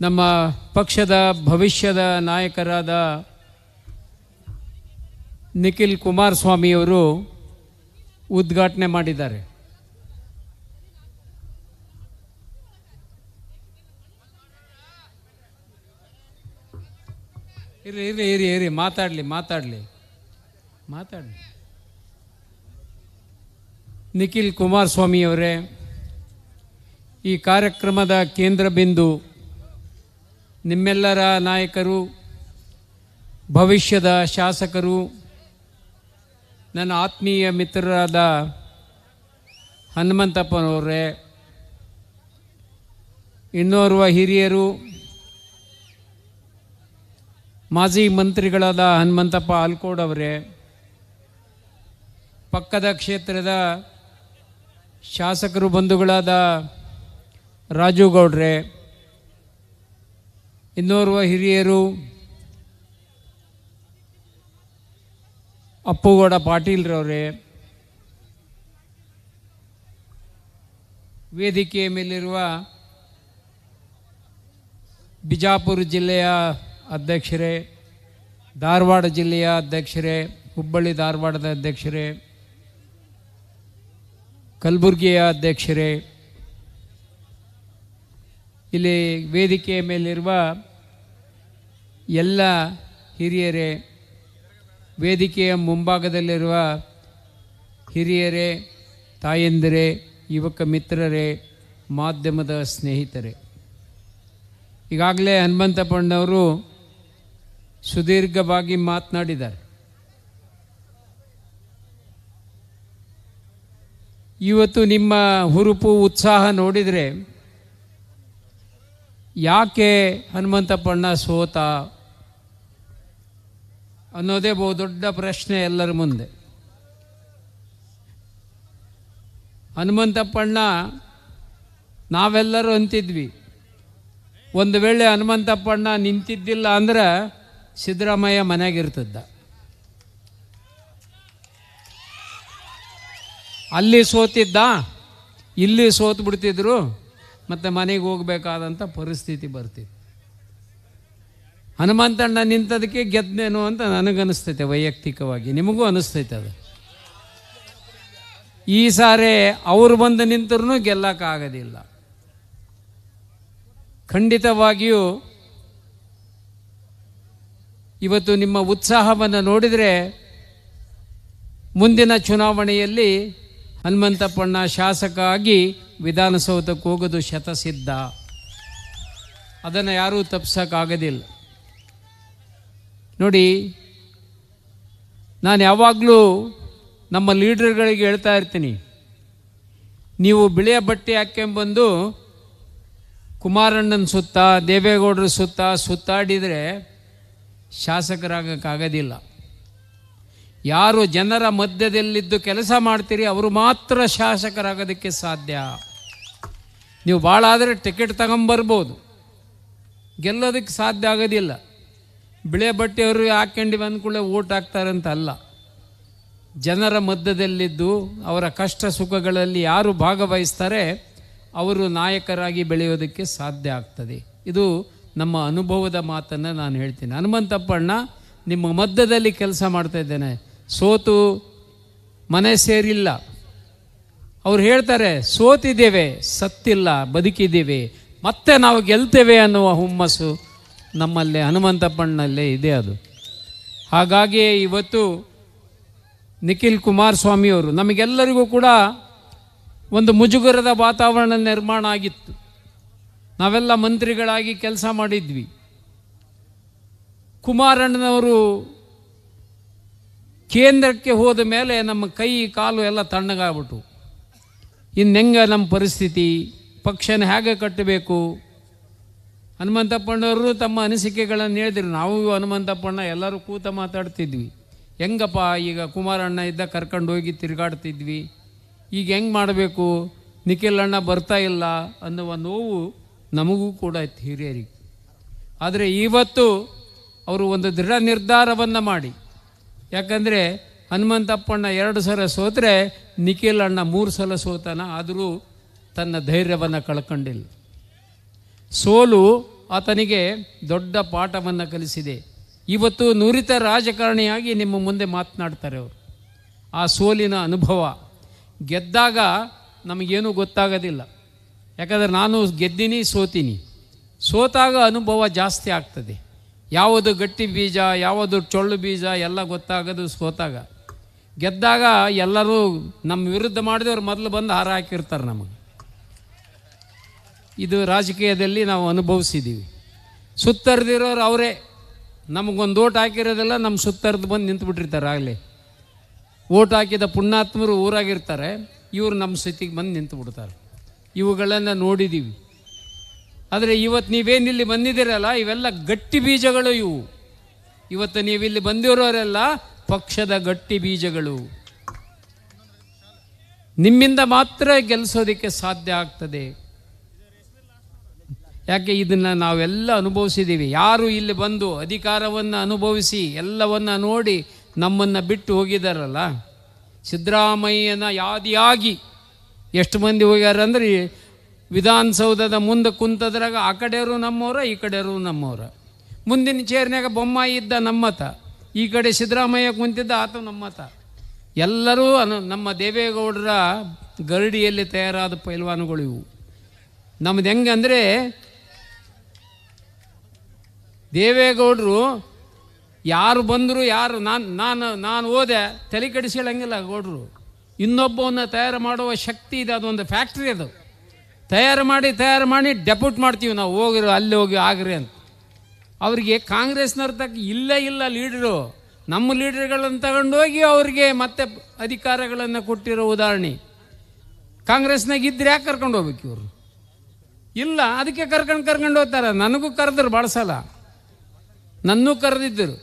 ನಮ್ಮ ಪಕ್ಷದ ಭವಿಷ್ಯದ ನಾಯಕರಾದ ನಿಖಿಲ್ ಕುಮಾರಸ್ವಾಮಿಯವರು ಉದ್ಘಾಟನೆ ಮಾಡಿದ್ದಾರೆ. ಇರಿ ಇರಿ ಇರಿ ಇರಿ ಮಾತಾಡಲಿ ಮಾತಾಡಲಿ ಮಾತಾಡಲಿ. ನಿಖಿಲ್ ಕುಮಾರಸ್ವಾಮಿಯವರೇ ಈ ಕಾರ್ಯಕ್ರಮದ ಕೇಂದ್ರ ಬಿಂದು ನಿಮ್ಮೆಲ್ಲರ ನಾಯಕರು, ಭವಿಷ್ಯದ ಶಾಸಕರು, ನನ್ನ ಆತ್ಮೀಯ ಮಿತ್ರರಾದ ಹನುಮಂತಪ್ಪನವರೇ, ಇನ್ನೋರ್ವ ಹಿರಿಯರು, ಮಾಜಿ ಮಂತ್ರಿಗಳಾದ ಹನುಮಂತಪ್ಪ ಆಲ್ಕೋಡ್ ಅವರೇ, ಪಕ್ಕದ ಕ್ಷೇತ್ರದ ಶಾಸಕರು ಬಂಧುಗಳಾದ ರಾಜು ಗೌಡ್ರೆ ಇನ್ನೋರ್ವ ಹಿರಿಯರು, ಅಪ್ಪುಗೌಡ ಪಾಟೀಲ್ರವರೇ, ವೇದಿಕೆಯ ಮೇಲಿರುವ ಬಿಜಾಪುರ ಜಿಲ್ಲೆಯ ಅಧ್ಯಕ್ಷರೇ, ಧಾರವಾಡ ಜಿಲ್ಲೆಯ ಅಧ್ಯಕ್ಷರೇ, ಹುಬ್ಬಳ್ಳಿ ಧಾರವಾಡದ ಅಧ್ಯಕ್ಷರೇ, ಕಲಬುರಗಿಯ ಅಧ್ಯಕ್ಷರೇ, ಇಲ್ಲಿ ವೇದಿಕೆಯ ಮೇಲಿರುವ ಎಲ್ಲ ಹಿರಿಯರೇ, ವೇದಿಕೆಯ ಮುಂಭಾಗದಲ್ಲಿರುವ ಹಿರಿಯರೇ, ತಾಯಂದಿರೇ, ಯುವಕ ಮಿತ್ರರೇ, ಮಾಧ್ಯಮದ ಸ್ನೇಹಿತರೇ. ಈಗಾಗಲೇ ಹನುಮಂತಪ್ಪಣ್ಣವರು ಸುದೀರ್ಘವಾಗಿ ಮಾತನಾಡಿದ್ದಾರೆ. ಇವತ್ತು ನಿಮ್ಮ ಹುರುಪು ಉತ್ಸಾಹ ನೋಡಿದರೆ ಯಾಕೆ ಹನುಮಂತಪ್ಪಣ್ಣ ಸೋತ ಅನ್ನೋದೇ ಬಹುದೊಡ್ಡ ಪ್ರಶ್ನೆ ಎಲ್ಲರ ಮುಂದೆ. ಹನುಮಂತಪ್ಪಣ್ಣ, ನಾವೆಲ್ಲರೂ ಅಂತಿದ್ವಿ. ಒಂದು ವೇಳೆ ಹನುಮಂತಪ್ಪಣ್ಣ ನಿಂತಿದ್ದಿಲ್ಲ ಅಂದ್ರೆ ಸಿದ್ದರಾಮಯ್ಯ ಮನೆಯಾಗಿರ್ತದ್ದ ಅಲ್ಲಿ ಸೋತಿದ್ದ, ಇಲ್ಲಿ ಸೋತು ಬಿಡ್ತಿದ್ರು ಮತ್ತು ಮನೆಗೆ ಹೋಗಬೇಕಾದಂಥ ಪರಿಸ್ಥಿತಿ ಬರ್ತಿತ್ತು. ಹನುಮಂತಣ್ಣ ನಿಂತದಕ್ಕೆ ಗೆದ್ದೇನು ಅಂತ ನನಗನ್ನಿಸ್ತೈತೆ ವೈಯಕ್ತಿಕವಾಗಿ. ನಿಮಗೂ ಅನಿಸ್ತೈತೆ ಅದು. ಈ ಸಾರಿ ಅವರು ಬಂದು ನಿಂತರೂ ಗೆಲ್ಲಕ್ಕಾಗೋದಿಲ್ಲ. ಖಂಡಿತವಾಗಿಯೂ ಇವತ್ತು ನಿಮ್ಮ ಉತ್ಸಾಹವನ್ನು ನೋಡಿದರೆ ಮುಂದಿನ ಚುನಾವಣೆಯಲ್ಲಿ ಹನುಮಂತಪ್ಪಣ್ಣ ಶಾಸಕ ಆಗಿ ವಿಧಾನಸೌಧಕ್ಕೆ ಹೋಗೋದು ಶತಸಿದ್ಧ. ಅದನ್ನು ಯಾರೂ ತಪ್ಸೋಕ್ಕಾಗೋದಿಲ್ಲ. ನೋಡಿ, ನಾನು ಯಾವಾಗಲೂ ನಮ್ಮ ಲೀಡರ್ಗಳಿಗೆ ಹೇಳ್ತಾ ಇರ್ತೀನಿ, ನೀವು ಬಿಳಿಯ ಬಟ್ಟೆ ಹಾಕ್ಕೊಂಬಂದು ಕುಮಾರಣ್ಣನ ಸುತ್ತ, ದೇವೇಗೌಡರ ಸುತ್ತ ಸುತ್ತಾಡಿದರೆ ಶಾಸಕರಾಗಕ್ಕಾಗೋದಿಲ್ಲ. ಯಾರು ಜನರ ಮಧ್ಯದಲ್ಲಿದ್ದು ಕೆಲಸ ಮಾಡ್ತೀರಿ, ಅವರು ಮಾತ್ರ ಶಾಸಕರಾಗೋದಕ್ಕೆ ಸಾಧ್ಯ. ನೀವು ಭಾಳ ಆದರೆ ಟಿಕೆಟ್ ತಗೊಂಬರ್ಬೋದು. ಗೆಲ್ಲೋದಕ್ಕೆ ಸಾಧ್ಯ ಆಗೋದಿಲ್ಲ. ಬಿಳೆ ಬಟ್ಟೆಯವರು ಹಾಕ್ಕೊಂಡು ಊಟ ಓಟ್ ಅಂತ ಅಲ್ಲ ಜನರ ಮಧ್ಯದಲ್ಲಿದ್ದು ಅವರ ಕಷ್ಟ ಸುಖಗಳಲ್ಲಿ ಯಾರು ಭಾಗವಹಿಸ್ತಾರೆ ಅವರು ನಾಯಕರಾಗಿ ಬೆಳೆಯೋದಕ್ಕೆ ಸಾಧ್ಯ ಆಗ್ತದೆ. ಇದು ನಮ್ಮ ಅನುಭವದ ಮಾತನ್ನು ನಾನು ಹೇಳ್ತೀನಿ. ಹನುಮಂತಪ್ಪಣ್ಣ, ನಿಮ್ಮ ಮಧ್ಯದಲ್ಲಿ ಕೆಲಸ ಮಾಡ್ತಾ ಇದ್ದೇನೆ. ಸೋತು ಮನೆ ಸೇರಿಲ್ಲ. ಅವ್ರು ಹೇಳ್ತಾರೆ, ಸೋತಿದ್ದೇವೆ, ಸತ್ತಿಲ್ಲ, ಬದುಕಿದ್ದೇವೆ. ಮತ್ತೆ ನಾವು ಗೆಲ್ತೇವೆ ಅನ್ನುವ ಹುಮ್ಮಸ್ಸು. ನಮ್ಮಲ್ಲಿ ಹನುಮಂತಪ್ಪಣ್ಣಲ್ಲೇ ಇದೆ ಅದು. ಹಾಗಾಗಿ ಇವತ್ತು ನಿಖಿಲ್ ಕುಮಾರಸ್ವಾಮಿಯವರು ನಮಗೆಲ್ಲರಿಗೂ ಕೂಡ ಒಂದು ಮುಜುಗರದ ವಾತಾವರಣ ನಿರ್ಮಾಣ ಆಗಿತ್ತು. ನಾವೆಲ್ಲ ಮಂತ್ರಿಗಳಾಗಿ ಕೆಲಸ ಮಾಡಿದ್ವಿ. ಕುಮಾರಣ್ಣನವರು ಕೇಂದ್ರಕ್ಕೆ ಹೋದ ಮೇಲೆ ನಮ್ಮ ಕೈ ಕಾಲು ಎಲ್ಲ ತಣ್ಣಗಾಗ್ಬಿಟ್ಟು ಇನ್ನೆಂಗೆ ನಮ್ಮ ಪರಿಸ್ಥಿತಿ? ಪಕ್ಷನ ಹೇಗೆ ಕಟ್ಟಬೇಕು? ಹನುಮಂತಪ್ಪಣ್ಣವರು ತಮ್ಮ ಅನಿಸಿಕೆಗಳನ್ನು ಹೇಳಿದ್ರು ನಾವು ಹನುಮಂತಪ್ಪಣ್ಣ ಎಲ್ಲರೂ ಕೂತ ಮಾತಾಡ್ತಿದ್ವಿ. ಹೆಂಗಪ್ಪ ಈಗ ಕುಮಾರಣ್ಣ ಇದ್ದ ಕರ್ಕೊಂಡು ಹೋಗಿ ತಿರುಗಾಡ್ತಿದ್ವಿ. ಈಗ ಹೆಂಗೆ ಮಾಡಬೇಕು? ನಿಖಿಲ್ ಅಣ್ಣ ಬರ್ತಾ ಇಲ್ಲ ಅನ್ನುವ ನೋವು ನಮಗೂ ಕೂಡ ಇತ್ತು ಹಿರಿಯರಿಗೆ. ಆದರೆ ಇವತ್ತು ಅವರು ಒಂದು ದೃಢ ನಿರ್ಧಾರವನ್ನು ಮಾಡಿ. ಯಾಕಂದರೆ ಹನುಮಂತಪ್ಪಣ್ಣ ಎರಡು ಸಲ ಸೋತ್ರೆ ನಿಖಿಲ್ ಅಣ್ಣ ಮೂರು ಸಲ ಸೋತನ, ಆದರೂ ತನ್ನ ಧೈರ್ಯವನ್ನು ಕಳ್ಕೊಂಡಿಲ್ಲ. ಸೋಲು ಆತನಿಗೆ ದೊಡ್ಡ ಪಾಠವನ್ನು ಕಲಿಸಿದೆ. ಇವತ್ತು ನುರಿತ ರಾಜಕಾರಣಿಯಾಗಿ ನಿಮ್ಮ ಮುಂದೆ ಮಾತನಾಡ್ತಾರೆ ಅವರು. ಆ ಸೋಲಿನ ಅನುಭವ ಗೆದ್ದಾಗ ನಮಗೇನೂ ಗೊತ್ತಾಗೋದಿಲ್ಲ. ಯಾಕಂದರೆ ನಾನು ಗೆದ್ದಿನಿ, ಸೋತೀನಿ. ಸೋತಾಗ ಅನುಭವ ಜಾಸ್ತಿ ಆಗ್ತದೆ. ಯಾವುದು ಗಟ್ಟಿ ಬೀಜ, ಯಾವುದು ಚೊಳ್ಳು ಬೀಜ ಎಲ್ಲ ಗೊತ್ತಾಗೋದು ಸೋತಾಗ. ಗೆದ್ದಾಗ ಎಲ್ಲರೂ ನಮ್ಮ ವಿರುದ್ಧ ಮಾಡಿದವ್ರು ಮೊದಲು ಬಂದು ಹಾರ ಹಾಕಿರ್ತಾರೆ ನಮಗೆ. ಇದು ರಾಜಕೀಯದಲ್ಲಿ ನಾವು ಅನುಭವಿಸಿದ್ದೀವಿ. ಸುತ್ತರಿದಿರೋರು ಅವರೇ, ನಮಗೊಂದು ಓಟ್ ಹಾಕಿರೋದೆಲ್ಲ ನಮ್ಮ ಸುತ್ತರ್ದು ಬಂದು ನಿಂತುಬಿಟ್ಟಿರ್ತಾರೆ ಆಗಲೇ. ಓಟ್ ಹಾಕಿದ ಪುಣ್ಯಾತ್ಮರು ಊರಾಗಿರ್ತಾರೆ, ಇವರು ನಮ್ಮ ಸ್ಥಿತಿಗೆ ಬಂದು ನಿಂತು ಬಿಡ್ತಾರೆ ಇವುಗಳನ್ನು ನೋಡಿದ್ದೀವಿ ಆದರೆ ಇವತ್ತು ನೀವೇನಿಲ್ಲಿ ಬಂದಿದ್ದೀರಲ್ಲ, ಇವೆಲ್ಲ ಗಟ್ಟಿ ಬೀಜಗಳು ಇವು. ಇವತ್ತು ನೀವಿಲ್ಲಿ ಬಂದಿರೋರೆಲ್ಲ ಪಕ್ಷದ ಗಟ್ಟಿ ಬೀಜಗಳು. ನಿಮ್ಮಿಂದ ಮಾತ್ರ ಗೆಲ್ಲಿಸೋದಕ್ಕೆ ಸಾಧ್ಯ ಆಗ್ತದೆ. ಯಾಕೆ ಇದನ್ನು ನಾವೆಲ್ಲ ಅನುಭವಿಸಿದ್ದೀವಿ ಯಾರು ಇಲ್ಲಿ ಬಂದು ಅಧಿಕಾರವನ್ನು ಅನುಭವಿಸಿ ಎಲ್ಲವನ್ನು ನೋಡಿ ನಮ್ಮನ್ನು ಬಿಟ್ಟು ಹೋಗಿದಾರಲ್ಲ? ಸಿದ್ದರಾಮಯ್ಯನ ಯಾದಿಯಾಗಿ ಎಷ್ಟು ಮಂದಿ ಹೋಗ್ಯಾರ ಅಂದ್ರೆ ವಿಧಾನಸೌಧದ ಮುಂದೆ ಕುಂತದ್ರಾಗ ಆ ಕಡೆಯವರು ನಮ್ಮವರ, ಈ ಕಡೆಯವರು ನಮ್ಮವರ. ಮುಂದಿನ ಚೇರ್ನಾಗ ಬೊಮ್ಮಾಯಿ ಇದ್ದ ನಮ್ಮತ, ಈ ಕಡೆ ಸಿದ್ದರಾಮಯ್ಯ ಕುಂತಿದ್ದ ಆತ ನಮ್ಮತ. ಎಲ್ಲರೂ ಅನು ನಮ್ಮ ದೇವೇಗೌಡರ ಗರಡಿಯಲ್ಲಿ ತಯಾರಾದ ಪೈಲ್ವಾನುಗಳು ಇವು. ನಮ್ದು ಹೆಂಗೆ ಅಂದರೆ ದೇವೇಗೌಡರು ಯಾರು ಬಂದರು ಯಾರು ನಾನು ನಾನು ನಾನು ಓದೆ ತಲೆ ಕೆಡಿಸಿಳಂಗಿಲ್ಲ ಗೌಡರು. ಇನ್ನೊಬ್ಬವನ್ನು ತಯಾರು ಮಾಡುವ ಶಕ್ತಿ ಇದೆ, ಅದೊಂದು ಫ್ಯಾಕ್ಟ್ರಿ ಅದು. ತಯಾರು ಮಾಡಿ ತಯಾರು ಮಾಡಿ ಡೆಪ್ಯೂಟ್ ಮಾಡ್ತೀವಿ ನಾವು, ಹೋಗಿರು, ಅಲ್ಲಿ ಹೋಗಿ ಆಗ್ರಿ ಅಂತ. ಅವರಿಗೆ ಕಾಂಗ್ರೆಸ್ನವ್ರ ತಕ್ಕ ಇಲ್ಲೇ ಇಲ್ಲ ಲೀಡರು. ನಮ್ಮ ಲೀಡರ್ಗಳನ್ನು ತಗೊಂಡೋಗಿ ಅವರಿಗೆ ಮತ್ತೆ ಅಧಿಕಾರಗಳನ್ನು ಕೊಟ್ಟಿರೋ ಉದಾಹರಣೆ. ಕಾಂಗ್ರೆಸ್ನಾಗ ಇದ್ರೆ ಯಾಕೆ ಕರ್ಕೊಂಡು ಹೋಗ್ಬೇಕು ಇವರು? ಇಲ್ಲ, ಅದಕ್ಕೆ ಕರ್ಕೊಂಡು ಕರ್ಕೊಂಡು ಹೋಗ್ತಾರೆ. ನನಗೂ ಕರೆದ್ರು ಭಾಳ ನನ್ನೂ ಕರೆದಿದ್ದರು.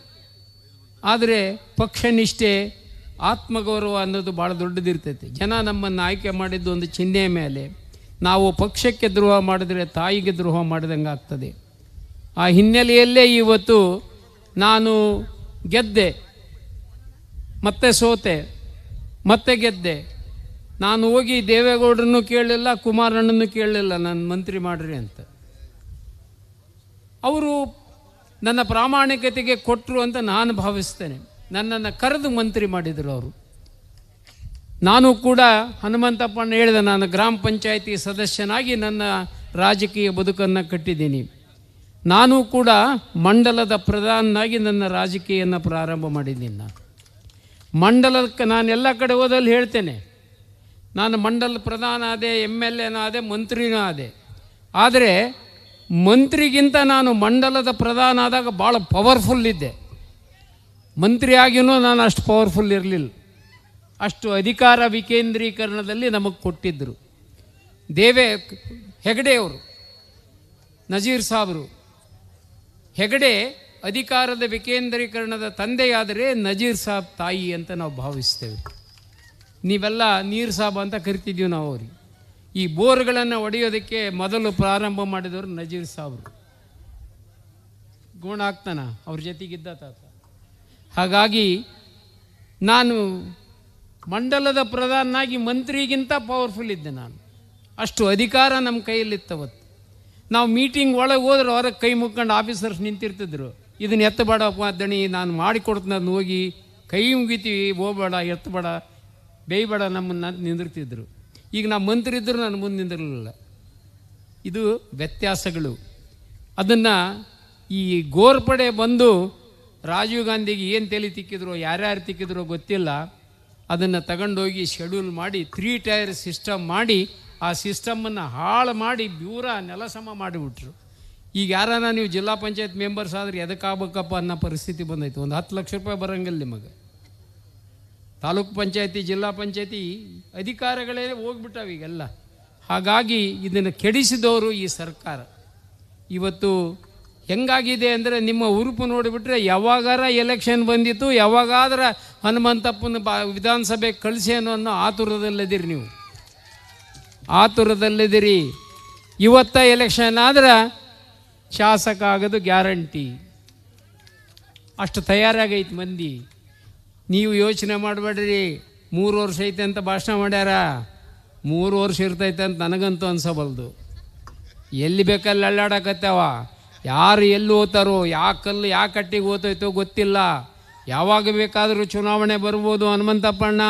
ಆದರೆ ಪಕ್ಷ ನಿಷ್ಠೆ ಆತ್ಮಗೌರವ ಅನ್ನೋದು ಭಾಳ ದೊಡ್ಡದಿರ್ತೈತಿ. ಜನ ನಮ್ಮನ್ನು ಆಯ್ಕೆ ಮಾಡಿದ್ದು ಒಂದು ಚಿಹ್ನೆಯ ಮೇಲೆ. ನಾವು ಪಕ್ಷಕ್ಕೆ ದ್ರೋಹ ಮಾಡಿದರೆ ತಾಯಿಗೆ ದ್ರೋಹ ಮಾಡಿದಂಗೆ ಆಗ್ತದೆ. ಆ ಹಿನ್ನೆಲೆಯಲ್ಲೇ ಇವತ್ತು ನಾನು ಗೆದ್ದೆ. ಮತ್ತೆ ಸೋತೆ, ಮತ್ತೆ ಗೆದ್ದೆ. ನಾನು ಹೋಗಿ ದೇವೇಗೌಡರನ್ನು ಕೇಳಲಿಲ್ಲ ಕುಮಾರಣ್ಣನ್ನು ಕೇಳಲಿಲ್ಲ. ನಾನು ಮಂತ್ರಿ ಮಾಡ್ರಿ ಅಂತ. ಅವರು ನನ್ನ ಪ್ರಾಮಾಣಿಕತೆಗೆ ಕೊಟ್ಟರು ಅಂತ ನಾನು ಭಾವಿಸ್ತೇನೆ. ನನ್ನನ್ನು ಕರೆದು ಮಂತ್ರಿ ಮಾಡಿದರು ಅವರು. ನಾನು ಕೂಡ ಹನುಮಂತಪ್ಪನ ಹೇಳಿದ ನಾನು ಗ್ರಾಮ ಪಂಚಾಯಿತಿ ಸದಸ್ಯನಾಗಿ ನನ್ನ ರಾಜಕೀಯ ಬದುಕನ್ನು ಕಟ್ಟಿದ್ದೀನಿ. ನಾನು ಕೂಡ ಮಂಡಲದ ಪ್ರಧಾನನಾಗಿ ನನ್ನ ರಾಜಕೀಯನ ಪ್ರಾರಂಭ ಮಾಡಿದ್ದೀನಿ ನಾನು. ಮಂಡಲಕ್ಕೆ ನಾನು ಎಲ್ಲ ಕಡೆ ಹೋದಲ್ಲಿ ಹೇಳ್ತೇನೆ. ನಾನು ಮಂಡಲ ಪ್ರಧಾನ ಆದೆ ಎಂ ಎಲ್ ಎನೂ ಆದೆ, ಮಂತ್ರಿನೂ ಆದೆ. ಆದರೆ ಮಂತ್ರಿಗಿಂತ ನಾನು ಮಂಡಲದ ಪ್ರಧಾನ ಆದಾಗ ಭಾಳ ಪವರ್ಫುಲ್ ಇದ್ದೆ. ಮಂತ್ರಿಯಾಗಿಯೂ ನಾನು ಅಷ್ಟು ಪವರ್ಫುಲ್ ಇರಲಿಲ್ಲ. ಅಷ್ಟು ಅಧಿಕಾರ ವಿಕೇಂದ್ರೀಕರಣದಲ್ಲಿ ನಮಗೆ ಕೊಟ್ಟಿದ್ದರು ದೇವೇ ಹೆಗಡೆಯವರು ನಜೀರ್ ಸಾಬ್ರು. ಹೆಗಡೆ ಅಧಿಕಾರದ ವಿಕೇಂದ್ರೀಕರಣದ ತಂದೆಯಾದರೆ ನಜೀರ್ ಸಾಬ್ ತಾಯಿ ಅಂತ ನಾವು ಭಾವಿಸ್ತೇವೆ. ನೀವೆಲ್ಲ ನೀರ್ ಸಾಬ್ ಅಂತ ಕರಿತಿದ್ದೀವಿ ನಾವು ಅವ್ರಿಗೆ. ಈ ಬೋರ್ಗಳನ್ನು ಒಡೆಯೋದಕ್ಕೆ ಮೊದಲು ಪ್ರಾರಂಭ ಮಾಡಿದವರು ನಜೀರ್ ಸಾಬ್ರು ಗುಣ ಆಗ್ತಾನ ಅವ್ರ ಜೊತೆಗಿದ್ದ ತಾತ. ಹಾಗಾಗಿ ನಾನು ಮಂಡಲದ ಪ್ರಧಾನಾಗಿ ಮಂತ್ರಿಗಿಂತ ಪವರ್ಫುಲ್ ಇದ್ದೆ ನಾನು. ಅಷ್ಟು ಅಧಿಕಾರ ನಮ್ಮ ಕೈಯಲ್ಲಿತ್ತವತ್ತು ನಾವು ಮೀಟಿಂಗ್ ಒಳಗೆ ಹೋದ್ರೆ ಹೊರಗೆ ಕೈ ಮುಕ್ಕೊಂಡು ಆಫೀಸರ್ಸ್ ನಿಂತಿರ್ತಿದ್ರು. ಇದನ್ನ ಎತ್ತಬೇಡಪ್ಪ ದಣಿ, ನಾನು ಮಾಡಿಕೊಡ್ತೀನಿ ಅದನ್ನ ಹೋಗಿ ಕೈ ಮುಗಿತೀವಿ, ಹೋಗ್ಬೇಡ, ಎತ್ತಬೇಡ, ಬೇಯ್ಬೇಡ ನಮ್ಮನ್ನು ನಿಂದಿರ್ತಿದ್ರು. ಈಗ ನಾ ಮಂತ್ರಿ ಇದ್ದರೂ ನಾನು ಮುಂದೆ ನಿಂದಿರಲಿಲ್ಲ. ಇದು ವ್ಯತ್ಯಾಸಗಳು. ಅದನ್ನು ಈ ಗೋರ್ಪಡೆ ಬಂದು ರಾಜೀವ್ ಗಾಂಧಿಗೆ ಏನು ತಲೆ ತಿಕ್ಕಿದ್ರು, ಯಾರ್ಯಾರು ತಿಕ್ಕಿದ್ರು ಗೊತ್ತಿಲ್ಲ. ಅದನ್ನು ತಗೊಂಡೋಗಿ ಶೆಡ್ಯೂಲ್ ಮಾಡಿ, ತ್ರೀ ಟೈರ್ ಸಿಸ್ಟಮ್ ಮಾಡಿ, ಆ ಸಿಸ್ಟಮನ್ನು ಹಾಳು ಮಾಡಿ ಬ್ಯೂರ ನೆಲಸಮ ಮಾಡಿಬಿಟ್ರು. ಈಗ ಯಾರನ್ನ ನೀವು ಜಿಲ್ಲಾ ಪಂಚಾಯತ್ ಮೆಂಬರ್ಸ್ ಆದರೆ ಎದಕ್ಕಾಗಬೇಕಪ್ಪ ಅನ್ನೋ ಪರಿಸ್ಥಿತಿ ಬಂದೈತೆ. ಒಂದು ಹತ್ತು ಲಕ್ಷ ರೂಪಾಯಿ ಬರೋಂಗಿಲ್ಲ ನಿಮಗೆ. ತಾಲೂಕು ಪಂಚಾಯತಿ, ಜಿಲ್ಲಾ ಪಂಚಾಯತಿ ಅಧಿಕಾರಗಳೇ ಹೋಗ್ಬಿಟ್ಟವೆ ಈಗೆಲ್ಲ. ಹಾಗಾಗಿ ಇದನ್ನು ಕೆಡಿಸಿದವರು ಈ ಸರ್ಕಾರ. ಇವತ್ತು ಹೆಂಗಾಗಿದೆ ಅಂದರೆ ನಿಮ್ಮ ಉರುಪು ನೋಡಿಬಿಟ್ರೆ ಯಾವಾಗಾರ ಎಲೆಕ್ಷನ್ ಬಂದಿತ್ತು, ಯಾವಾಗಾದ್ರ ಹನುಮಂತಪ್ಪನ ಬಾ ವಿಧಾನಸಭೆ ಕಳಿಸಿ ಅನ್ನೋ ಆತುರದಲ್ಲಿದ್ದೀರಿ ನೀವು. ಆತುರದಲ್ಲಿದ್ದೀರಿ. ಇವತ್ತ ಎಲೆಕ್ಷನ್ ಆದ್ರೆ ಶಾಸಕ ಆಗೋದು ಗ್ಯಾರಂಟಿ. ಅಷ್ಟು ತಯಾರಾಗೈತೆ ಮಂದಿ. ನೀವು ಯೋಚನೆ ಮಾಡಬೇಡ್ರಿ. ಮೂರು ವರ್ಷ ಐತೆ ಅಂತ ಭಾಷಣ ಮಾಡ್ಯಾರ. ಮೂರು ವರ್ಷ ಇರ್ತೈತೆ ಅಂತ ನನಗಂತೂ ಅನ್ಸಬಲ್ದು. ಎಲ್ಲಿ ಬೇಕಲ್ಲಿ ಅಳ್ಳಾಡಕತ್ತಾವ ಯಾರು ಎಲ್ಲಿ ಓದ್ತಾರೋ, ಯಾವ ಕಲ್ಲು ಯಾವ ಕಟ್ಟಿಗೆ ಓದ್ತೈತೋ ಗೊತ್ತಿಲ್ಲ. ಯಾವಾಗ ಬೇಕಾದರೂ ಚುನಾವಣೆ ಬರ್ಬೋದು ಹನುಮಂತಪ್ಪಣ್ಣ.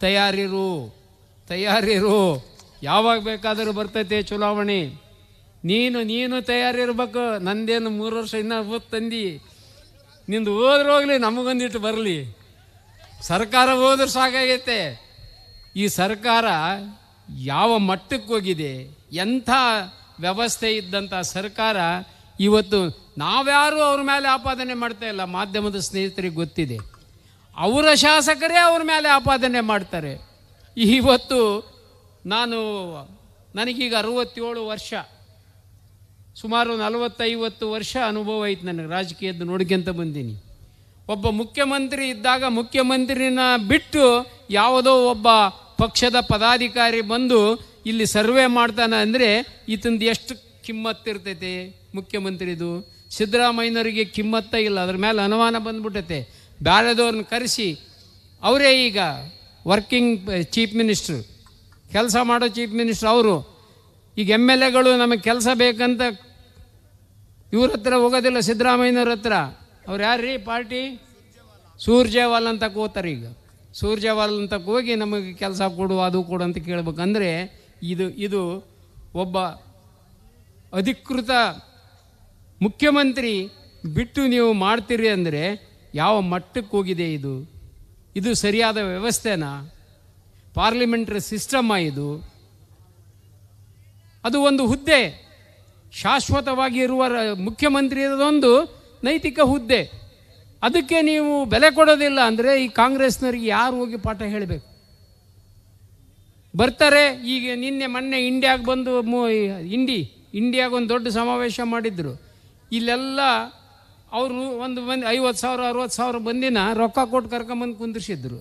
ತಯಾರಿರು ತಯಾರಿರು. ಯಾವಾಗ ಬೇಕಾದರೂ ಬರ್ತೈತೆ ಚುನಾವಣೆ. ನೀನು ನೀನು ತಯಾರಿರ್ಬೇಕು. ನಂದೇನು ಮೂರು ವರ್ಷ ಇನ್ನೂ ಓದ್ ತಂದಿ. ನಿಂದು ಹೋದ್ರೆ ಹೋಗ್ಲಿ ನಮಗೊಂದಿಟ್ಟು ಬರಲಿ. ಸರ್ಕಾರ ಹೋದ್ರೆ ಸಾಕಾಗೈತೆ. ಈ ಸರ್ಕಾರ ಯಾವ ಮಟ್ಟಕ್ಕೆ ಹೋಗಿದೆ, ಎಂಥ ವ್ಯವಸ್ಥೆ ಇದ್ದಂಥ ಸರ್ಕಾರ ಇವತ್ತು ನಾವ್ಯಾರೂ ಅವ್ರ ಮೇಲೆ ಆಪಾದನೆ ಮಾಡ್ತಾ ಇಲ್ಲ, ಮಾಧ್ಯಮದ ಸ್ನೇಹಿತರಿಗೆ ಗೊತ್ತಿದೆ. ಅವರ ಶಾಸಕರೇ ಅವ್ರ ಮೇಲೆ ಆಪಾದನೆ ಮಾಡ್ತಾರೆ. ಇವತ್ತು ನಾನು ನನಗೀಗ ಅರುವತ್ತೇಳು ವರ್ಷ, ಸುಮಾರು ನಲವತ್ತೈವತ್ತು ವರ್ಷ ಅನುಭವ ಐತೆ ನನಗೆ ರಾಜಕೀಯದ್ದು ನೋಡ್ಕೊಂತ ಬಂದೀನಿ. ಒಬ್ಬ ಮುಖ್ಯಮಂತ್ರಿ ಇದ್ದಾಗ ಮುಖ್ಯಮಂತ್ರಿನ ಬಿಟ್ಟು ಯಾವುದೋ ಒಬ್ಬ ಪಕ್ಷದ ಪದಾಧಿಕಾರಿ ಬಂದು ಇಲ್ಲಿ ಸರ್ವೆ ಮಾಡ್ತಾನೆ ಅಂದರೆ ಈತಂದು ಎಷ್ಟು ಕಿಮ್ಮತ್ತಿರ್ತೈತೆ ಮುಖ್ಯಮಂತ್ರಿದು. ಸಿದ್ದರಾಮಯ್ಯನವರಿಗೆ ಕಿಮ್ಮತ್ತ ಇಲ್ಲ, ಅದ್ರ ಮೇಲೆ ಅನುಮಾನ ಬಂದ್ಬಿಟ್ಟೈತೆ ಬ್ಯಾರೆದವ್ರನ್ನ ಕರೆಸಿ, ಅವರೇ ಈಗ ವರ್ಕಿಂಗ್ ಚೀಫ್ ಮಿನಿಸ್ಟ್ರ್, ಕೆಲಸ ಮಾಡೋ ಚೀಫ್ ಮಿನಿಸ್ಟ್ರ್ ಅವರು. ಈಗ ಎಂ ಎಲ್ ಎಗಳು ನಮಗೆ ಕೆಲಸ ಬೇಕಂತ ಇವ್ರ ಹತ್ರ ಹೋಗೋದಿಲ್ಲ ಸಿದ್ದರಾಮಯ್ಯನವ್ರ ಹತ್ರ. ಅವ್ರು ಯಾರ್ರೀ ಪಾರ್ಟಿ? ಸೂರ್ಜೇವಾಲ್ ಅಂತ ಕೂತಾರೆ ಈಗ. ಸೂರ್ಜೇವಾಲ್ ಅಂತ ಹೋಗಿ ನಮಗೆ ಕೆಲಸ ಕೊಡು, ಅದು ಕೊಡು ಅಂತ ಕೇಳಬೇಕಂದ್ರೆ ಇದು ಇದು ಒಬ್ಬ ಅಧಿಕೃತ ಮುಖ್ಯಮಂತ್ರಿ ಬಿಟ್ಟು ನೀವು ಮಾಡ್ತೀರಿ ಅಂದರೆ ಯಾವ ಮಟ್ಟಕ್ಕೆ ಹೋಗಿದೆ ಇದು? ಇದು ಸರಿಯಾದ ವ್ಯವಸ್ಥೆನಾ? ಪಾರ್ಲಿಮೆಂಟ್ರಿ ಸಿಸ್ಟಮ್ಮ ಇದು? ಅದು ಒಂದು ಹುದ್ದೆ. ಶಾಶ್ವತವಾಗಿ ಇರುವ ಮುಖ್ಯಮಂತ್ರಿ ಅದೊಂದು ನೈತಿಕ ಹುದ್ದೆ. ಅದಕ್ಕೆ ನೀವು ಬೆಲೆ ಕೊಡೋದಿಲ್ಲ ಅಂದರೆ ಈ ಕಾಂಗ್ರೆಸ್ನವರಿಗೆ ಯಾರು ಹೋಗಿ ಪಾಠ ಹೇಳಬೇಕು? ಬರ್ತಾರೆ, ಈಗ ನಿನ್ನೆ ಮೊನ್ನೆ ಇಂಡಿಯಾಗೆ ಬಂದು ಇಂಡಿ ಇಂಡಿಯಾಗೆ ಒಂದು ದೊಡ್ಡ ಸಮಾವೇಶ ಮಾಡಿದ್ರು. ಇಲ್ಲೆಲ್ಲ ಅವರು ಒಂದು ಮಂದಿ ಐವತ್ತು ಸಾವಿರ, ಅರವತ್ತು ಸಾವಿರ ಬಂದಿನ ರೊಕ್ಕ ಕೊಟ್ಟು ಕರ್ಕೊಂಬಂದು ಕುಂದಿರ್ಸಿದ್ರು.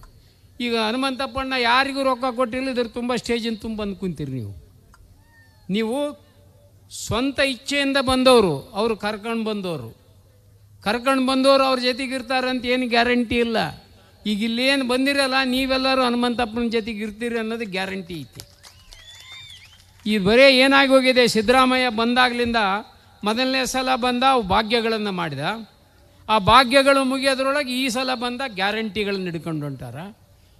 ಈಗ ಹನುಮಂತಪ್ಪಣ್ಣ ಯಾರಿಗೂ ರೊಕ್ಕ ಕೊಟ್ಟಿಲ್ಲ ಇದ್ರ ತುಂಬ ಸ್ಟೇಜಿನ ತುಂಬ ಬಂದು ಕುಂತೀರಿ ನೀವು. ನೀವು ಸ್ವಂತ ಇಚ್ಛೆಯಿಂದ ಬಂದವರು, ಅವರು ಕರ್ಕೊಂಡು ಬಂದವರು. ಕರ್ಕೊಂಡು ಬಂದವರು ಅವ್ರ ಜೊತೆಗೆ ಇರ್ತಾರೆ ಅಂತ ಏನು ಗ್ಯಾರಂಟಿ ಇಲ್ಲ. ಈಗ ಇಲ್ಲೇನು ಬಂದಿರಲ್ಲ, ನೀವೆಲ್ಲರೂ ಹನುಮಂತಪ್ಪನ ಜೊತೆಗೆ ಇರ್ತೀರಿ ಅನ್ನೋದು ಗ್ಯಾರಂಟಿ ಐತಿ. ಈ ಬರೇ ಏನಾಗಿ ಹೋಗಿದೆ, ಸಿದ್ದರಾಮಯ್ಯ ಬಂದಾಗಲಿಂದ ಮೊದಲನೇ ಸಲ ಬಂದ ಅವು ಭಾಗ್ಯಗಳನ್ನು ಮಾಡಿದ. ಆ ಭಾಗ್ಯಗಳು ಮುಗಿಯೋದ್ರೊಳಗೆ ಈ ಸಲ ಬಂದ ಗ್ಯಾರಂಟಿಗಳನ್ನು ಹಿಡ್ಕೊಂಡು ಹೊಂಟಾರ.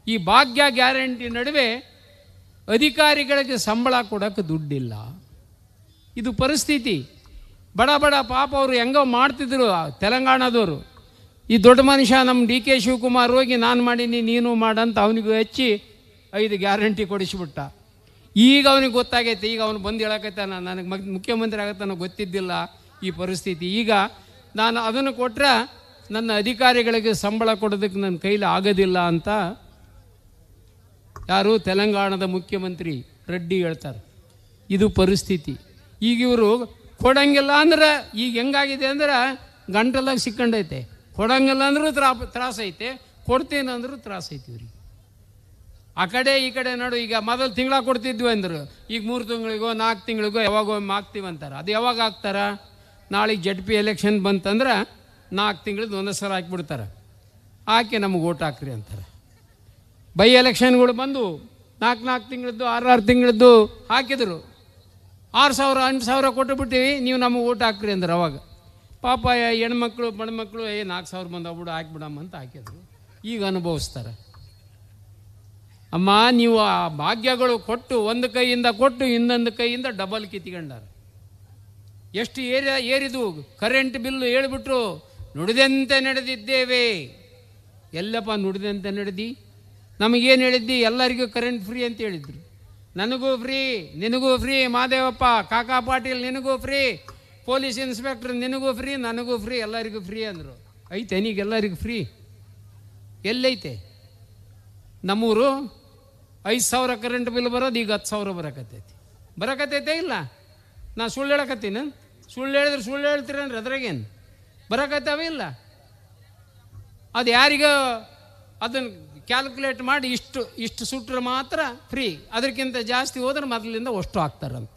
ಈ ಭಾಗ್ಯ ಗ್ಯಾರಂಟಿ ನಡುವೆ ಅಧಿಕಾರಿಗಳಿಗೆ ಸಂಬಳ ಕೊಡೋಕ್ಕೆ ದುಡ್ಡಿಲ್ಲ. ಇದು ಪರಿಸ್ಥಿತಿ. ಬಡ ಬಡ ಪಾಪ ಅವರು ಹೆಂಗೋ ಮಾಡ್ತಿದ್ರು ತೆಲಂಗಾಣದವರು. ಈ ದೊಡ್ಡ ಮನುಷ್ಯ ನಮ್ಮ ಡಿ ಕೆ ಶಿವಕುಮಾರ್ ಹೋಗಿ ನಾನು ಮಾಡೀನಿ, ನೀನು ಮಾಡಂತ ಅವನಿಗೂ ಹೆಚ್ಚಿ ಐದು ಗ್ಯಾರಂಟಿ ಕೊಡಿಸ್ಬಿಟ್ಟ. ಈಗ ಅವನಿಗೆ ಗೊತ್ತಾಗೈತೆ, ಈಗ ಅವನು ಬಂದು ಹೇಳಕತ್ತಾನ ನನಗೆ ಮಗ್, ಮುಖ್ಯಮಂತ್ರಿ ಆಗತ್ತಾನ ಗೊತ್ತಿದ್ದಿಲ್ಲ ಈ ಪರಿಸ್ಥಿತಿ. ಈಗ ನಾನು ಅದನ್ನು ಕೊಟ್ಟರೆ ನನ್ನ ಅಧಿಕಾರಿಗಳಿಗೆ ಸಂಬಳ ಕೊಡೋದಕ್ಕೆ ನನ್ನ ಕೈಲಿ ಆಗೋದಿಲ್ಲ ಅಂತ ಯಾರು ತೆಲಂಗಾಣದ ಮುಖ್ಯಮಂತ್ರಿ ರೆಡ್ಡಿ ಹೇಳ್ತಾರೆ. ಇದು ಪರಿಸ್ಥಿತಿ. ಈಗ ಇವರು ಕೊಡಂಗಿಲ್ಲ ಅಂದ್ರೆ ಈಗ ಹೆಂಗಾಗಿದೆ ಅಂದ್ರೆ ಗಂಟಲಾಗ ಸಿಕ್ಕಂಡೈತೆ. ಕೊಡಂಗಿಲ್ಲ ಅಂದ್ರೂ ತ್ರಾ, ತ್ರಾಸ ಐತೆ. ಕೊಡ್ತೇನೆ ಅಂದ್ರೂ ತ್ರಾಸ ಐತಿ ಇವ್ರಿಗೆ. ಆ ಕಡೆ ಈ ಕಡೆ ನೋಡು, ಈಗ ಮೊದಲು ತಿಂಗಳ ಕೊಡ್ತಿದ್ವಿ ಅಂದರು. ಈಗ ಮೂರು ತಿಂಗಳಿಗೋ, ನಾಲ್ಕು ತಿಂಗಳಿಗೋ ಯಾವಾಗ ಹಾಕ್ತೀವಿ ಅಂತಾರೆ. ಅದು ಯಾವಾಗ ಹಾಕ್ತಾರ? ನಾಳೆ ಜಡ್ ಪಿ ಎಲೆಕ್ಷನ್ ಬಂತಂದ್ರೆ ನಾಲ್ಕು ತಿಂಗಳದ್ದು ಒಂದೇ ಸಲ ಹಾಕಿಬಿಡ್ತಾರೆ. ಹಾಕಿ ನಮಗೆ ಓಟ್ ಹಾಕ್ರಿ ಅಂತಾರೆ. ಬೈ ಎಲೆಕ್ಷನ್ಗಳು ಬಂದು ನಾಲ್ಕು ನಾಲ್ಕು ತಿಂಗಳದ್ದು, ಆರು ಆರು ತಿಂಗಳದ್ದು ಹಾಕಿದರು. ಆರು ಸಾವಿರ, ಎಂಟು ಸಾವಿರ ಕೊಟ್ಟು ನೀವು ನಮಗೆ ಊಟ ಹಾಕ್ರಿ ಅಂದ್ರೆ ಅವಾಗ. ಪಾಪ ಹೆಣ್ಮಕ್ಳು ಬಣ್ಮಕ್ಳು ಏ, ನಾಲ್ಕು ಸಾವಿರ ಬಂದವ್ಬಿಡು ಹಾಕ್ಬಿಡಮ್ಮ ಅಂತ ಹಾಕಿದ್ರು. ಈಗ ಅನುಭವಿಸ್ತಾರೆ. ಅಮ್ಮ, ನೀವು ಆ ಭಾಗ್ಯಗಳು ಕೊಟ್ಟು, ಒಂದು ಕೈಯಿಂದ ಕೊಟ್ಟು, ಇನ್ನೊಂದು ಕೈಯಿಂದ ಡಬಲ್ ಕಿತ್ಕೊಂಡಾರ ಎಷ್ಟು ಏರಿಯ ಏರಿದು ಕರೆಂಟ್ ಬಿಲ್ಲು ಹೇಳ್ಬಿಟ್ರು, ನುಡಿದಂತೆ ನಡೆದಿದ್ದೇವೆ. ಎಲ್ಲಪ್ಪ, ನುಡಿದಂತೆ ನಡೆದಿ. ನಮಗೇನು ಹೇಳಿದ್ದಿ? ಎಲ್ಲರಿಗೂ ಕರೆಂಟ್ ಫ್ರೀ ಅಂತ ಹೇಳಿದ್ರು. ನನಗೂ ಫ್ರೀ, ನಿನಗೂ ಫ್ರೀ, ಮಾದೇವಪ್ಪ, ಕಾಕಾ ಪಾಟೀಲ್, ನಿನಗೂ ಫ್ರೀ, ಪೊಲೀಸ್ ಇನ್ಸ್ಪೆಕ್ಟರ್, ನಿನಗೂ ಫ್ರೀ, ನನಗೂ ಫ್ರೀ, ಎಲ್ಲರಿಗೂ ಫ್ರೀ ಅಂದರು. ಐತೆ ನೀಗೆಲ್ಲರಿಗೂ ಫ್ರೀ? ಎಲ್ಲೈತೆ? ನಮ್ಮೂರು ಐದು ಸಾವಿರ ಕರೆಂಟ್ ಬಿಲ್ ಬರೋದು, ಈಗ ಹತ್ತು ಸಾವಿರ ಬರಕತ್ತೈತಿ. ಬರಕತ್ತೈತೆ ಇಲ್ಲ? ನಾ ಸುಳ್ಳು ಹೇಳಕತ್ತೀನಿ? ಸುಳ್ಳು ಹೇಳಿದ್ರೆ ಸುಳ್ಳು ಹೇಳ್ತೀರನ್ರಿ ಅದ್ರಾಗೇನು? ಬರಕತ್ತಾವ ಇಲ್ಲ? ಅದು ಯಾರಿಗ ಅದನ್ನು ಕ್ಯಾಲ್ಕುಲೇಟ್ ಮಾಡಿ ಇಷ್ಟು ಇಷ್ಟು ಸುಟ್ರೆ ಮಾತ್ರ ಫ್ರೀ ಅದಕ್ಕಿಂತ ಜಾಸ್ತಿ ಹೋದ್ರೆ ಮೊದಲಿಂದ ಅಷ್ಟು ಹಾಕ್ತಾರಂತ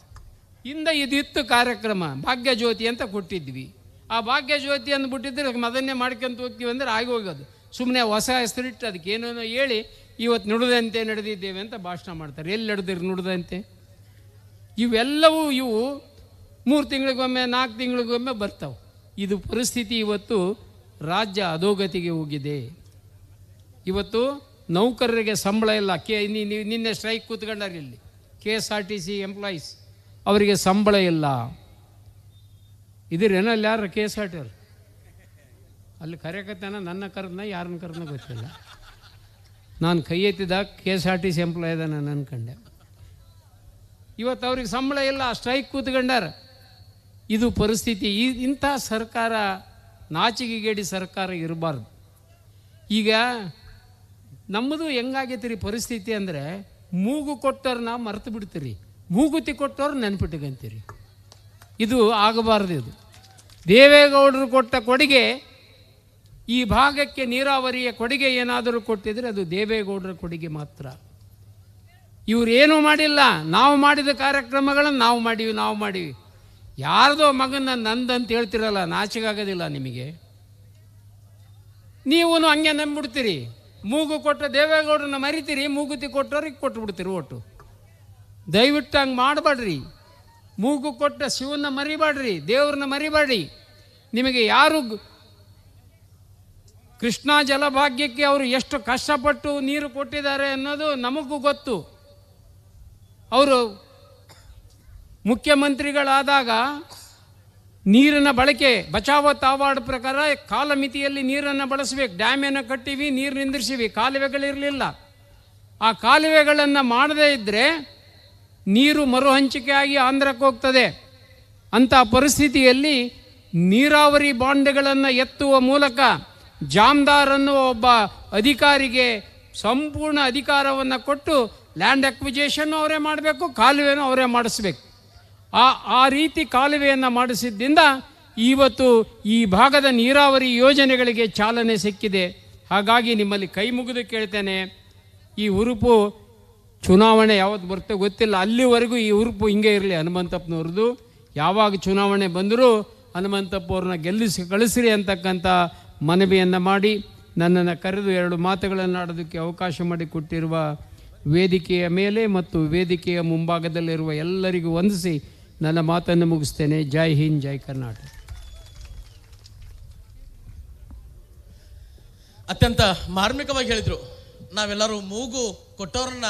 ಹಿಂದೆ ಇದಿತ್ತು ಕಾರ್ಯಕ್ರಮ ಭಾಗ್ಯ ಜ್ಯೋತಿ ಅಂತ ಕೊಟ್ಟಿದ್ವಿ. ಆ ಭಾಗ್ಯ ಜ್ಯೋತಿ ಅಂದ್ಬಿಟ್ಟಿದ್ರೆ ಮೊದಲನೇ ಮಾಡ್ಕೊಂತ ಹೋಗ್ತೀವಿ ಅಂದ್ರೆ ಆಗಿ ಹೋಗೋದು. ಸುಮ್ಮನೆ ಹೊಸ ಹೆಸರಿಟ್ಟು ಅದಕ್ಕೆ ಏನೇನೋ ಹೇಳಿ, ಇವತ್ತು ನುಡಿದಂತೆ ನಡೆದಿದ್ದೇವೆ ಅಂತ ಭಾಷಣ ಮಾಡ್ತಾರೆ. ಎಲ್ಲಿ ನಡೆದಿರು ನುಡಿದಂತೆ? ಇವೆಲ್ಲವೂ ಇವು ಮೂರು ತಿಂಗಳಿಗೊಮ್ಮೆ, ನಾಲ್ಕು ತಿಂಗಳಿಗೊಮ್ಮೆ ಬರ್ತಾವೆ. ಇದು ಪರಿಸ್ಥಿತಿ ಇವತ್ತು ರಾಜ್ಯ ಅಧೋಗತಿಗೆ ಹೋಗಿದೆ. ಇವತ್ತು ನೌಕರರಿಗೆ ಸಂಬಳ ಇಲ್ಲ. ಕೆ ನಿನ್ನೆ ಸ್ಟ್ರೈಕ್ ಕೂತ್ಕೊಂಡಾರ ಇಲ್ಲಿ. K S R T C employees ಅವರಿಗೆ ಸಂಬಳ ಇಲ್ಲ. ಇದ್ರೇನಲ್ಲಿ ಯಾರು ಕೆ ಎಸ್ ಆರ್ ಟಿ ಅವ್ರು? ಅಲ್ಲಿ ಕರೆಯಕತ್ತಾನ ನನ್ನ ಕರೆದ್ನ, ಯಾರನ್ನ ಕರೆದ್ನ ಗೊತ್ತಿಲ್ಲ. ನಾನು ಕೈ ಎತ್ತಿದಾಗ K S R T C employee ಅದ ನಾನು ಅನ್ಕಂಡೆ. ಇವತ್ತು ಅವ್ರಿಗೆ ಸಂಬಳ ಇಲ್ಲ ಸ್ಟ್ರೈಕ್ ಕೂತ್ಕೊಂಡಾರ. ಇದು ಪರಿಸ್ಥಿತಿ. ಈ, ಇಂಥ ಸರ್ಕಾರ ನಾಚಿಕೆಗೇಡಿ ಸರ್ಕಾರ ಇರಬಾರ್ದು. ಈಗ ನಮ್ಮದು ಹೆಂಗಾಗೈತೆ ರೀ ಪರಿಸ್ಥಿತಿ ಅಂದರೆ ಮೂಗು ಕೊಟ್ಟವ್ರನ್ನ ಮರೆತು ಬಿಡ್ತೀರಿ. ಮೂಗುತಿ ಕೊಟ್ಟವ್ರು ನೆನ್ಪಿಟ್ಕೊಂತೀರಿ. ಇದು ಆಗಬಾರ್ದು ಇದು. ದೇವೇಗೌಡರು ಕೊಟ್ಟ ಕೊಡುಗೆ, ಈ ಭಾಗಕ್ಕೆ ನೀರಾವರಿಯ ಕೊಡುಗೆ ಏನಾದರೂ ಕೊಟ್ಟಿದ್ರೆ ಅದು ದೇವೇಗೌಡರ ಕೊಡುಗೆ ಮಾತ್ರ. ಇವ್ರು ಏನೂ ಮಾಡಿಲ್ಲ, ನಾವು ಮಾಡಿದ ಕಾರ್ಯಕ್ರಮಗಳನ್ನು ನಾವು ಮಾಡೀವಿ ನಾವು ಮಾಡೀವಿ. ಯಾರ್ದೋ ಮಗನ ನಂದಂತ ಹೇಳ್ತಿರಲ್ಲ ನಾಚಿಗಾಗೋದಿಲ್ಲ ನಿಮಗೆ? ನೀವು ಹಂಗೆ ನಂಬಿಡ್ತೀರಿ ಮೂಗು ಕೊಟ್ಟ ದೇವೇಗೌಡರನ್ನ ಮರಿತೀರಿ, ಮೂಗುತಿ ಕೊಟ್ಟವ್ರಿಗೆ ಕೊಟ್ಟು ಬಿಡ್ತೀರಿ ಒಟ್ಟು ದಯವಿಟ್ಟು ಹಂಗೆ ಮಾಡಬೇಡ್ರಿ. ಮೂಗು ಕೊಟ್ಟ ಶಿವನ್ನ ಮರಿಬೇಡ್ರಿ, ದೇವ್ರನ್ನ ಮರಿಬೇಡ್ರಿ. ನಿಮಗೆ ಯಾರು ಕೃಷ್ಣಾ ಜಲಭಾಗ್ಯಕ್ಕೆ ಅವರು ಎಷ್ಟು ಕಷ್ಟಪಟ್ಟು ನೀರು ಕೊಟ್ಟಿದ್ದಾರೆ ಅನ್ನೋದು ನಮಗೂ ಗೊತ್ತು. ಅವರು ಮುಖ್ಯಮಂತ್ರಿಗಳಾದಾಗ ನೀರಿನ ಬಳಕೆ ಬಚಾವತ್ ಅವಾರ್ಡ್ ಪ್ರಕಾರ ಕಾಲಮಿತಿಯಲ್ಲಿ ನೀರನ್ನು ಬಳಸಬೇಕು. ಡ್ಯಾಮನ್ನು ಕಟ್ಟಿವಿ, ನೀರು ನಿಂದಿರ್ಸಿವಿ. ಕಾಲುವೆಗಳಿರಲಿಲ್ಲ. ಆ ಕಾಲುವೆಗಳನ್ನು ಮಾಡದೇ ಇದ್ದರೆ ನೀರು ಮರು ಹಂಚಿಕೆ ಆಗಿ ಆಂಧ್ರಕ್ಕೆ ಹೋಗ್ತದೆ. ಅಂಥ ಪರಿಸ್ಥಿತಿಯಲ್ಲಿ ನೀರಾವರಿ ಬಾಂಡ್ಗಳನ್ನು ಎತ್ತುವ ಮೂಲಕ ಜಾಮ್ದಾರ್ ಅನ್ನುವ ಒಬ್ಬ ಅಧಿಕಾರಿಗೆ ಸಂಪೂರ್ಣ ಅಧಿಕಾರವನ್ನು ಕೊಟ್ಟು ಲ್ಯಾಂಡ್ ಅಕ್ವಿಜೇಷನ್ನು ಅವರೇ ಮಾಡಬೇಕು, ಕಾಲುವೆನೂ ಅವರೇ ಮಾಡಿಸ್ಬೇಕು. ಆ ಆ ರೀತಿ ಕಾಲುವೆಯನ್ನು ಮಾಡಿಸಿದ್ದರಿಂದ ಇವತ್ತು ಈ ಭಾಗದ ನೀರಾವರಿ ಯೋಜನೆಗಳಿಗೆ ಚಾಲನೆ ಸಿಕ್ಕಿದೆ. ಹಾಗಾಗಿ ನಿಮ್ಮಲ್ಲಿ ಕೈ ಮುಗಿದು ಕೇಳ್ತೇನೆ. ಈ ಉರುಪು ಚುನಾವಣೆ ಯಾವತ್ತು ಬರುತ್ತೆ ಗೊತ್ತಿಲ್ಲ. ಅಲ್ಲಿವರೆಗೂ ಈ ಉರುಪು ಹಿಂಗೆ ಇರಲಿ ಹನುಮಂತಪ್ಪನವ್ರದ್ದು. ಯಾವಾಗ ಚುನಾವಣೆ ಬಂದರೂ ಹನುಮಂತಪ್ಪ ಅವ್ರನ್ನ ಗೆಲ್ಲಿಸಿ ಕಳಿಸ್ರಿ ಅಂತಕ್ಕಂಥ ಮನವಿಯನ್ನು ಮಾಡಿ, ನನ್ನನ್ನು ಕರೆದು ಎರಡು ಮಾತುಗಳನ್ನು ಆಡೋದಕ್ಕೆ ಅವಕಾಶ ಮಾಡಿಕೊಟ್ಟಿರುವ ವೇದಿಕೆಯ ಮೇಲೆ ಮತ್ತು ವೇದಿಕೆಯ ಮುಂಭಾಗದಲ್ಲಿರುವ ಎಲ್ಲರಿಗೂ ವಂದಿಸಿ ನನ್ನ ಮಾತನ್ನು ಮುಗಿಸ್ತೇನೆ. ಜೈ ಹಿಂದ್ ಜೈ ಕರ್ನಾಟಕ. ಅತ್ಯಂತ ಮಾರ್ಮಿಕವಾಗಿ ಹೇಳಿದರು. ನಾವೆಲ್ಲರೂ ಮೂಗು ಕೊಟ್ಟವ್ರನ್ನ